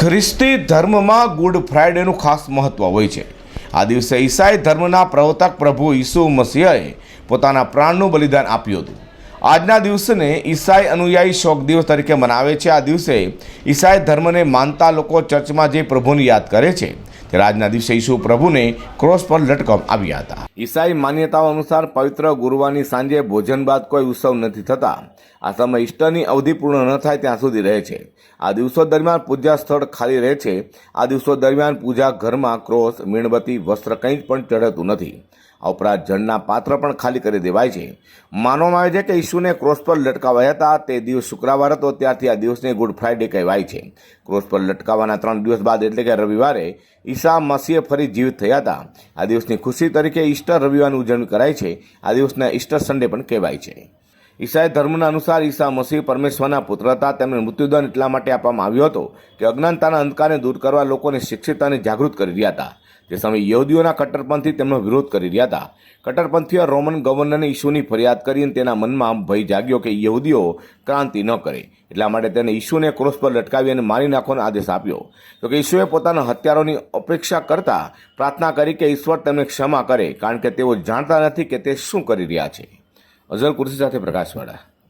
ખ્રિસ્તી ધર્મમાં ગુડ ફ્રાઇડેનું ખાસ મહત્ત્વ હોય છે. આ દિવસે ઈસાઈ ધર્મના પ્રવર્તક પ્રભુ ઈસુ મસીહએ પોતાના પ્રાણનું બલિદાન આપ્યું હતું. આજના દિવસને ઈસાઈ અનુયાયી શોક દિવસ તરીકે મનાવે છે. આ દિવસે ઈસાઈ ધર્મને માનતા લોકો ચર્ચમાં જે પ્રભુને યાદ કરે છે. ત્યારે આજના દિવસે ઈસુ પ્રભુને ક્રોસ પર લટકવામાં આવ્યા હતા. ઈસાઈ માન્યતાઓ અનુસાર પવિત્ર ગુરુવારની સાંજે ભોજન બાદ કોઈ ઉત્સવ નથી થતા. આ સમય ઈસ્ટરની અવધિ પૂર્ણ ન થાય ત્યાં સુધી રહે છે. આ દિવસો દરમિયાન પૂજા સ્થળ ખાલી રહે છે. આ દિવસો દરમિયાન પૂજા ઘરમાં ક્રોસ, મીણબત્તી, વસ્ત્ર કંઈ પણ ચઢતું નથી. આ ઉપરાંત જળના પાત્ર પણ ખાલી કરી દેવાય છે. માનવામાં આવે છે કે ઈસુને ક્રોસ પર લટકાવાયા હતા. તે દિવસ શુક્રવાર હતો. ત્યારથી આ દિવસને ગુડ ફ્રાઇડે કહેવાય છે. ક્રોસ પર લટકાવાના ત્રણ દિવસ બાદ એટલે કે રવિવારે ઈસા મસીહે ફરી જીવિત થયા હતા. આ દિવસની ખુશી તરીકે ઈસ્ટર રવિવારની ઉજવણી કરાય છે. આ દિવસને ઈસ્ટર સન્ડે પણ કહેવાય છે. ઈસાઈ ધર્મના અનુસાર ઈસા મસીહ પરમેશ્વરના પુત્ર હતા. તેમને મૃત્યુદંડ એટલા માટે આપવામાં આવ્યો હતો કે અજ્ઞાનતાના અંધકારને દૂર કરવા લોકોને શિક્ષિત અને જાગૃત કરી રહ્યા હતા. તે સમયે યહૂદીઓના કટ્ટરપંથી તેમનો વિરોધ કરી રહ્યા હતા. કટ્ટરપંથીઓ રોમન ગવર્નરને ઈશુની ફરિયાદ કરીને તેના મનમાં ભય જાગ્યો કે યહૂદીઓ ક્રાંતિ ન કરે. એટલા માટે તેને ઈશુને ક્રોસ પર લટકાવી અને મારી નાખવાનો આદેશ આપ્યો. તો કે ઈસુએ પોતાના હત્યારોની અપેક્ષા કરતાં પ્રાર્થના કરી કે ઈશ્વર તેમને ક્ષમા કરે, કારણ કે તેઓ જાણતા નથી કે તે શું કરી રહ્યા છે. અઝર કુર્સી સાથે પ્રકાશવાળા.